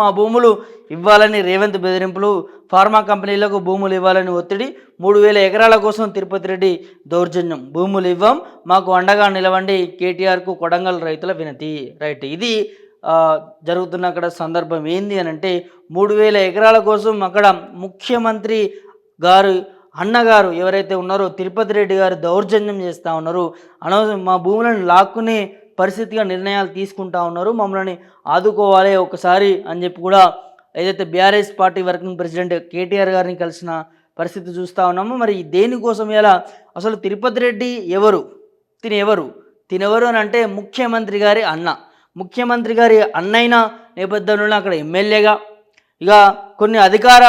మా భూములు ఇవ్వాలని రేవంత్ బెదిరింపులు. ఫార్మా కంపెనీలకు భూములు ఇవ్వాలని ఒత్తిడి. మూడు వేల ఎకరాల కోసం తిరుపతి రెడ్డి దౌర్జన్యం. భూములు ఇవ్వం మాకు అండగా నిలవండి. కేటీఆర్కు కొడంగల్ రైతుల వినతి. రైట్. ఇది జరుగుతున్న అక్కడ సందర్భం ఏంది అని అంటే మూడు వేల ఎకరాల కోసం అక్కడ ముఖ్యమంత్రి గారు అన్నగారు ఎవరైతే ఉన్నారో తిరుపతి రెడ్డి గారు దౌర్జన్యం చేస్తూ ఉన్నారు. అనవసరం మా భూములను లాక్కునే పరిస్థితిగా నిర్ణయాలు తీసుకుంటా ఉన్నారు. మమ్మల్ని ఆదుకోవాలి ఒకసారి అని చెప్పి కూడా ఏదైతే BRS party working president KTR గారిని కలిసిన పరిస్థితి చూస్తూ ఉన్నాము. మరి దేనికోసం ఎలా అసలు తిరుపతి రెడ్డి ఎవరు? తినెవరు తినెవరు అని అంటే ముఖ్యమంత్రి గారి అన్న. ముఖ్యమంత్రి గారి అన్నైన నేపథ్యంలో అక్కడ ఎమ్మెల్యేగా ఇక కొన్ని అధికార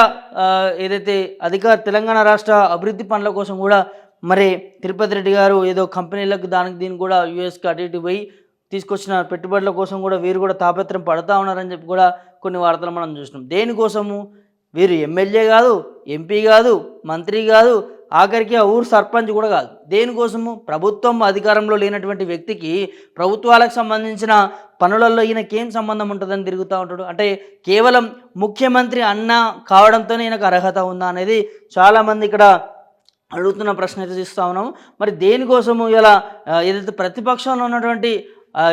ఏదైతే అధికార తెలంగాణ రాష్ట్ర అభివృద్ధి పనుల కోసం కూడా మరి తిరుపతి రెడ్డి గారు ఏదో కంపెనీలకు దానికి దీనికి కూడా యూఎస్కి అటు ఇటు పోయి తీసుకొచ్చిన పెట్టుబడుల కోసం కూడా వీరు కూడా తాపత్రయం పడతా ఉన్నారని చెప్పి కూడా కొన్ని వార్తలు మనం చూసినాం. దేనికోసము? వీరు ఎమ్మెల్యే కాదు ఎంపీ కాదు మంత్రి కాదు ఆఖరికి ఆ ఊరు సర్పంచ్ కూడా కాదు. దేనికోసము? ప్రభుత్వం అధికారంలో లేనటువంటి వ్యక్తికి ప్రభుత్వాలకు సంబంధించిన పనులలో ఈయనకి ఏం సంబంధం ఉంటుందని తిరుగుతూ ఉంటాడు? అంటే కేవలం ముఖ్యమంత్రి అన్న కావడంతోనే ఈయనకు అర్హత ఉందా అనేది చాలామంది ఇక్కడ అడుగుతున్న ప్రశ్న అయితే చూస్తూ ఉన్నాము మరి దేనికోసము ఇలా ఏదైతే ప్రతిపక్షంలో ఉన్నటువంటి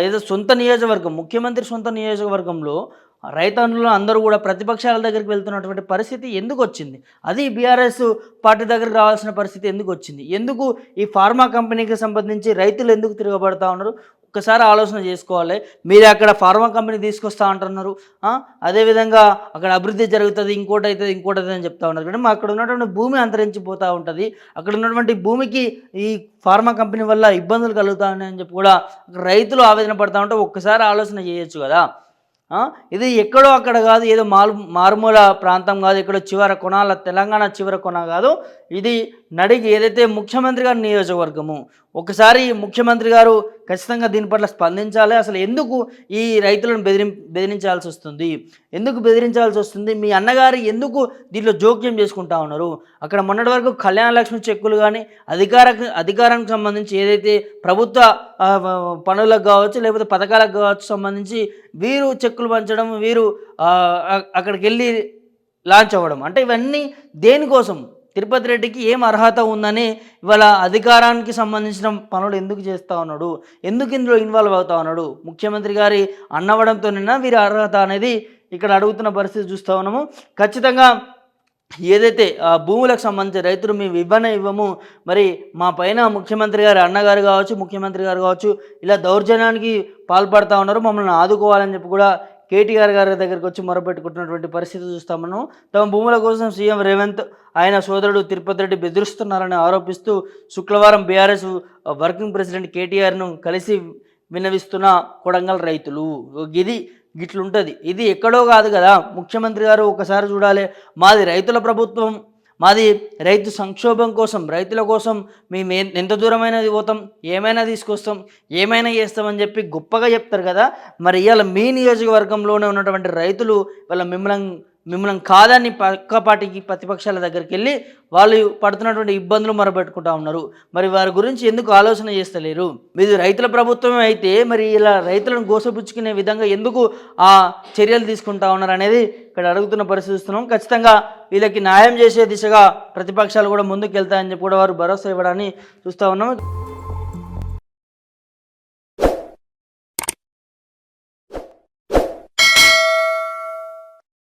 ఏదో సొంత నియోజకవర్గం ముఖ్యమంత్రి సొంత నియోజకవర్గంలో రైతన్నులు అందరూ కూడా ప్రతిపక్షాల దగ్గరికి వెళ్తున్నటువంటి పరిస్థితి ఎందుకు వచ్చింది? అది బీఆర్ఎస్ పార్టీ దగ్గరికి రావాల్సిన పరిస్థితి ఎందుకు వచ్చింది? ఎందుకు ఈ ఫార్మా కంపెనీకి సంబంధించి రైతులు ఎందుకు తిరగబడతా ఉన్నారు? ఒక్కసారి ఆలోచన చేసుకోవాలి. మీరు అక్కడ ఫార్మా కంపెనీ తీసుకొస్తా అంటున్నారు. అదేవిధంగా అక్కడ అభివృద్ధి జరుగుతుంది ఇంకోటి అవుతుంది ఇంకోటి అవుతుంది అని చెప్తా ఉన్నారు. కానీ మా అక్కడ ఉన్నటువంటి భూమి అంతరించిపోతూ ఉంటుంది. అక్కడ ఉన్నటువంటి భూమికి ఈ ఫార్మా కంపెనీ వల్ల ఇబ్బందులు కలుగుతా ఉన్నాయని చెప్పి కూడా రైతులు ఆవేదన పడతా ఉంటే ఒక్కసారి ఆలోచన చేయొచ్చు కదా. ఇది ఎక్కడో అక్కడ కాదు ఏదో మారు మారుమూల ప్రాంతం కాదు ఎక్కడో చివర కొనాల తెలంగాణ చివర కొన కాదు. ఇది నడిగి ఏదైతే ముఖ్యమంత్రి గారి నియోజకవర్గము ఒకసారి ముఖ్యమంత్రి గారు ఖచ్చితంగా దీని పట్ల స్పందించాలి. అసలు ఎందుకు ఈ రైతులను బెదిరి బెదిరించాల్సి వస్తుంది? ఎందుకు బెదిరించాల్సి వస్తుంది? మీ అన్నగారు ఎందుకు దీంట్లో జోక్యం చేసుకుంటా ఉన్నారు? అక్కడ మొన్నటి వరకు కళ్యాణ లక్ష్మి చెక్కులు కానీ అధికార అధికారానికి సంబంధించి ఏదైతే ప్రభుత్వ పనులకు కావచ్చు లేకపోతే పథకాలకు కావచ్చు సంబంధించి వీరు చెక్కులు పంచడం వీరు అక్కడికి వెళ్ళి లాంచ్ అవ్వడం అంటే ఇవన్నీ దేనికోసం? తిరుపతి రెడ్డికి ఏం అర్హత ఉందని ఇవాళ అధికారానికి సంబంధించిన పనులు ఎందుకు చేస్తూ ఉన్నాడు? ఎందుకు ఇందులో ఇన్వాల్వ్ అవుతా ఉన్నాడు? ముఖ్యమంత్రి గారి అన్నవడంతోనైనా వీరి అర్హత అనేది ఇక్కడ అడుగుతున్న పరిస్థితి చూస్తూ ఉన్నాము. ఖచ్చితంగా ఏదైతే ఆ భూములకు సంబంధించి రైతులు మేము ఇవ్వనే ఇవ్వము మరి మా పైన ముఖ్యమంత్రి గారు అన్నగారు కావచ్చు ముఖ్యమంత్రి గారు కావచ్చు ఇలా దౌర్జన్యానికి పాల్పడతా ఉన్నారు మమ్మల్ని ఆదుకోవాలని చెప్పి కూడా కేటీఆర్ గారి దగ్గరికి వచ్చి మొరపెట్టుకుంటున్నటువంటి పరిస్థితి చూస్తాం మనం. తమ భూముల కోసం సీఎం రేవంత్ ఆయన సోదరుడు తిరుపతి రెడ్డి బెదిరిస్తున్నారని ఆరోపిస్తూ శుక్రవారం బీఆర్ఎస్ వర్కింగ్ ప్రెసిడెంట్ కేటీఆర్ను కలిసి విన్నవిస్తున్న కొడంగల్ రైతులు. ఇది గిట్లుంటుంది. ఇది ఎక్కడో కాదు కదా. ముఖ్యమంత్రి గారు ఒకసారి చూడాలి. మాది రైతుల ప్రభుత్వం. మాది రైతు సంక్షోభం కోసం రైతుల కోసం మేము ఎంత దూరమైనది పోతాం ఏమైనా తీసుకొస్తాం ఏమైనా చేస్తామని చెప్పి గొప్పగా చెప్తారు కదా. మరి ఇవాళ మీ నియోజకవర్గంలోనే ఉన్నటువంటి రైతులు వాళ్ళ మిమ్మల్ని మిమ్మల్ని కాదని పక్క పార్టీకి ప్రతిపక్షాల దగ్గరికి వెళ్ళి వాళ్ళు పడుతున్నటువంటి ఇబ్బందులు మొరబెట్టుకుంటా ఉన్నారు. మరి వారి గురించి ఎందుకు ఆలోచన చేస్తలేరు? మీది రైతుల ప్రభుత్వమే అయితే మరి ఇలా రైతులను గోసపుచ్చుకునే విధంగా ఎందుకు ఆ చర్యలు తీసుకుంటా ఉన్నారు అనేది ఇక్కడ అడుగుతున్న పరిస్థితి చూస్తున్నాం. ఖచ్చితంగా వీళ్ళకి న్యాయం చేసే దిశగా ప్రతిపక్షాలు కూడా ముందుకు వెళ్తాయని చెప్పి కూడా వారు భరోసా ఇవ్వడాన్ని చూస్తూ ఉన్నాం.